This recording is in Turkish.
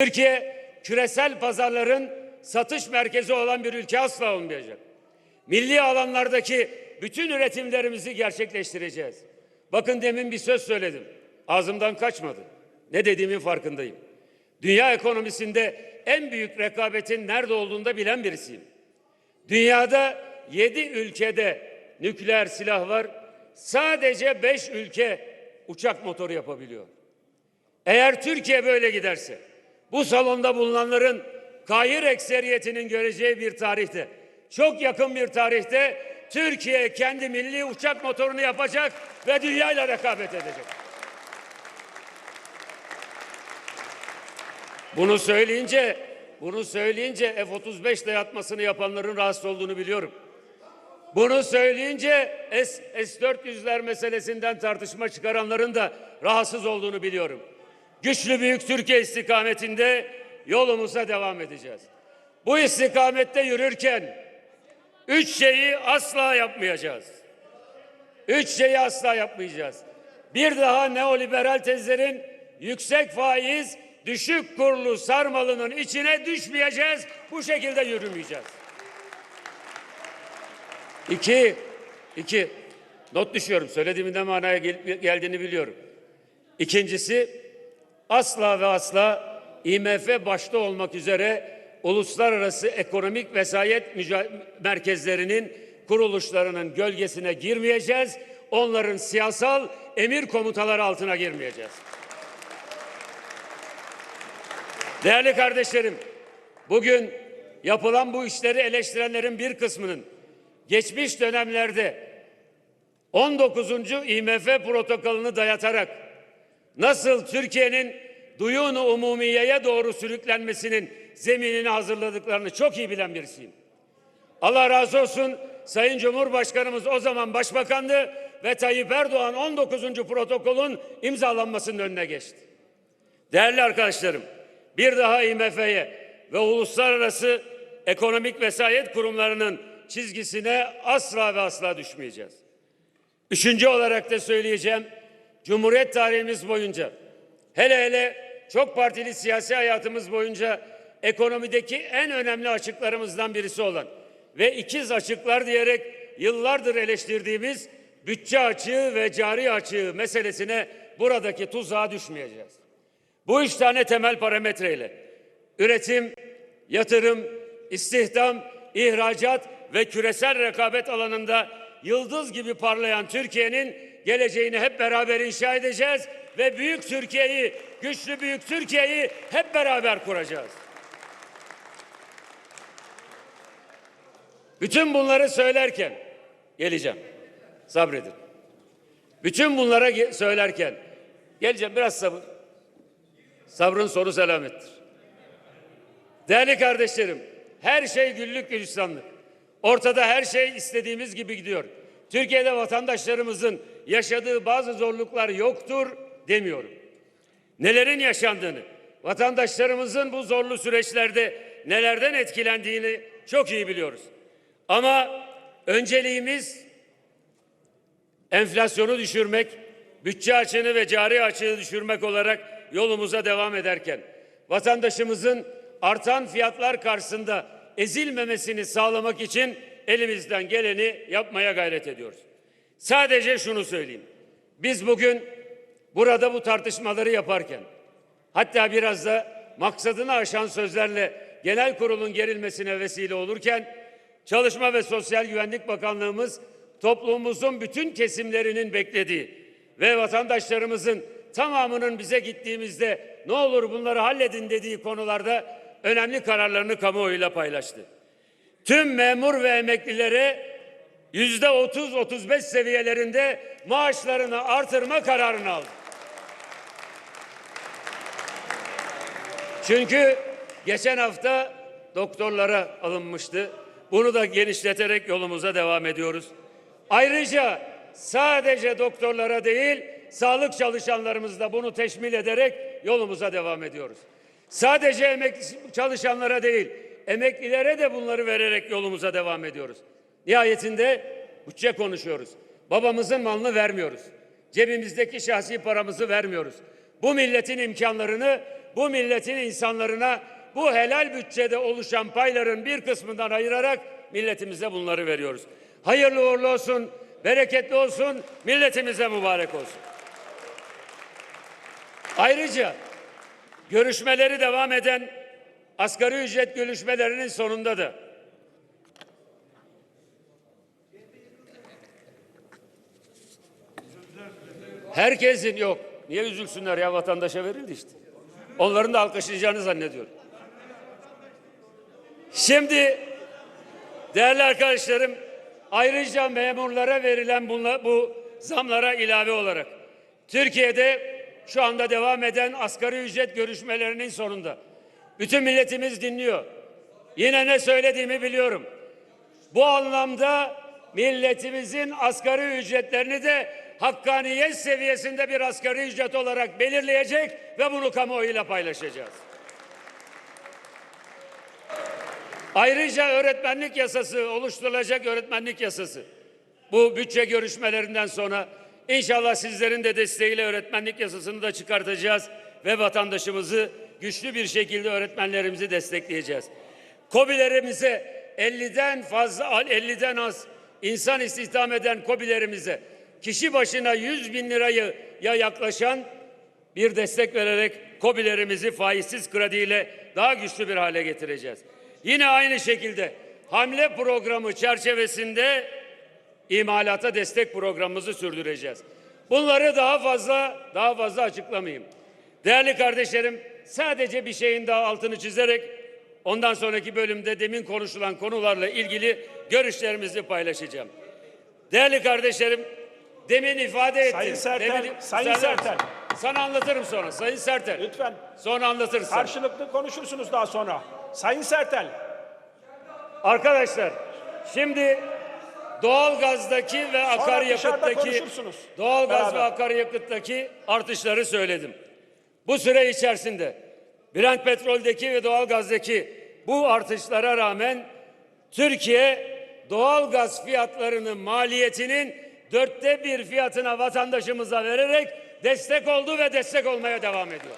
Türkiye küresel pazarların satış merkezi olan bir ülke asla olmayacak. Milli alanlardaki bütün üretimlerimizi gerçekleştireceğiz. Bakın demin bir söz söyledim. Ağzımdan kaçmadı. Ne dediğimin farkındayım. Dünya ekonomisinde en büyük rekabetin nerede olduğunu da bilen birisiyim. Dünyada yedi ülkede nükleer silah var. Sadece beş ülke uçak motoru yapabiliyor. Eğer Türkiye böyle giderse bu salonda bulunanların kayır ekseriyetinin göreceği bir tarihte çok yakın bir tarihte Türkiye kendi milli uçak motorunu yapacak ve dünyayla rekabet edecek. Bunu söyleyince bunu söyleyince F-35 dayatmasını yapanların rahatsız olduğunu biliyorum. Bunu söyleyince S, S-400'ler meselesinden tartışma çıkaranların da rahatsız olduğunu biliyorum. Güçlü büyük Türkiye istikametinde yolumuza devam edeceğiz. Bu istikamette yürürken üç şeyi asla yapmayacağız. Üç şeyi asla yapmayacağız. Bir daha neoliberal tezlerin yüksek faiz, düşük kurlu sarmalının içine düşmeyeceğiz. Bu şekilde yürümeyeceğiz. İki, iki, not düşüyorum. Söylediğimin ne manaya gel- geldiğini biliyorum. İkincisi, asla ve asla IMF başta olmak üzere uluslararası ekonomik vesayet merkezlerinin kuruluşlarının gölgesine girmeyeceğiz. Onların siyasal emir komutaları altına girmeyeceğiz. Değerli kardeşlerim, bugün yapılan bu işleri eleştirenlerin bir kısmının geçmiş dönemlerde 19. IMF protokolünü dayatarak nasıl Türkiye'nin duyunu umumiyeye doğru sürüklenmesinin zeminini hazırladıklarını çok iyi bilen birisiyim. Allah razı olsun Sayın Cumhurbaşkanımız o zaman başbakandı ve Tayyip Erdoğan 19. protokolün imzalanmasının önüne geçti. Değerli arkadaşlarım, bir daha IMF'ye ve uluslararası ekonomik vesayet kurumlarının çizgisine asla ve asla düşmeyeceğiz. Üçüncü olarak da söyleyeceğim, Cumhuriyet tarihimiz boyunca, hele hele çok partili siyasi hayatımız boyunca ekonomideki en önemli açıklarımızdan birisi olan ve ikiz açıklar diyerek yıllardır eleştirdiğimiz bütçe açığı ve cari açığı meselesine buradaki tuzağa düşmeyeceğiz. Bu üç tane temel parametreyle üretim, yatırım, istihdam, ihracat ve küresel rekabet alanında yıldız gibi parlayan Türkiye'nin geleceğini hep beraber inşa edeceğiz ve büyük Türkiye'yi, güçlü büyük Türkiye'yi hep beraber kuracağız. Bütün bunları söylerken geleceğim. Sabredin. Bütün bunlara söylerken geleceğim biraz sabır. Sabrın sonu selamettir. Değerli kardeşlerim, her şey güllük gülistanlık. Ortada her şey istediğimiz gibi gidiyor. Türkiye'de vatandaşlarımızın yaşadığı bazı zorluklar yoktur demiyorum. Nelerin yaşandığını, vatandaşlarımızın bu zorlu süreçlerde nelerden etkilendiğini çok iyi biliyoruz. Ama önceliğimiz enflasyonu düşürmek, bütçe açığını ve cari açığı düşürmek olarak yolumuza devam ederken vatandaşımızın artan fiyatlar karşısında ezilmemesini sağlamak için elimizden geleni yapmaya gayret ediyoruz. Sadece şunu söyleyeyim. Biz bugün burada bu tartışmaları yaparken hatta biraz da maksadını aşan sözlerle genel kurulun gerilmesine vesile olurken Çalışma ve Sosyal Güvenlik Bakanlığımız toplumumuzun bütün kesimlerinin beklediği ve vatandaşlarımızın tamamının bize gittiğimizde ne olur bunları halledin dediği konularda önemli kararlarını kamuoyuyla paylaştı. Tüm memur ve emeklilere yüzde 30-35 seviyelerinde maaşlarını artırma kararını aldı. Çünkü geçen hafta doktorlara alınmıştı. Bunu da genişleterek yolumuza devam ediyoruz. Ayrıca sadece doktorlara değil, sağlık çalışanlarımız da bunu teşmil ederek yolumuza devam ediyoruz. Sadece emek çalışanlara değil, emeklilere de bunları vererek yolumuza devam ediyoruz. Nihayetinde bütçe konuşuyoruz. Babamızın malını vermiyoruz. Cebimizdeki şahsi paramızı vermiyoruz. Bu milletin imkanlarını bu milletin insanlarına bu helal bütçede oluşan payların bir kısmından ayırarak milletimize bunları veriyoruz. Hayırlı uğurlu olsun, bereketli olsun, milletimize mübarek olsun. Ayrıca görüşmeleri devam eden asgari ücret görüşmelerinin sonunda da herkesin yok. Niye üzülsünler ya vatandaşa verildi işte. Onların da alkışlayacağını zannediyorum. Şimdi değerli arkadaşlarım ayrıca memurlara verilen bunla, bu zamlara ilave olarak Türkiye'de şu anda devam eden asgari ücret görüşmelerinin sonunda bütün milletimiz dinliyor. Yine ne söylediğimi biliyorum. Bu anlamda milletimizin asgari ücretlerini de hakkaniyet seviyesinde bir asgari ücret olarak belirleyecek ve bunu kamuoyuyla paylaşacağız. Ayrıca öğretmenlik yasası oluşturulacak öğretmenlik yasası. Bu bütçe görüşmelerinden sonra inşallah sizlerin de desteğiyle öğretmenlik yasasını da çıkartacağız ve vatandaşımızı güçlü bir şekilde öğretmenlerimizi destekleyeceğiz. KOBİ'lerimize 50'den fazla 50'den az insan istihdam eden KOBİ'lerimize kişi başına 100 bin lirayı ya yaklaşan bir destek vererek KOBİ'lerimizi faizsiz krediyle daha güçlü bir hale getireceğiz. Yine aynı şekilde hamle programı çerçevesinde imalata destek programımızı sürdüreceğiz. Bunları daha fazla daha fazla açıklamayayım. Değerli kardeşlerim, sadece bir şeyin daha altını çizerek ondan sonraki bölümde demin konuşulan konularla ilgili görüşlerimizi paylaşacağım. Değerli kardeşlerim, demin ifade ettim. Sayın Sertel, Demin- Sayın Sertel. Sana anlatırım sonra. Sayın Sertel. Lütfen Sonra anlatırsın. karşılıklı konuşursunuz daha sonra. Sayın Sertel, Arkadaşlar şimdi doğalgazdaki ve dışarıda akaryakıttaki konuşursunuz. doğalgaz ve akaryakıttaki artışları söyledim. Bu süre içerisinde Brent petroldeki ve doğalgazdaki bu artışlara rağmen Türkiye doğalgaz fiyatlarının maliyetinin dörtte bir fiyatına vatandaşımıza vererek destek oldu ve destek olmaya devam ediyor.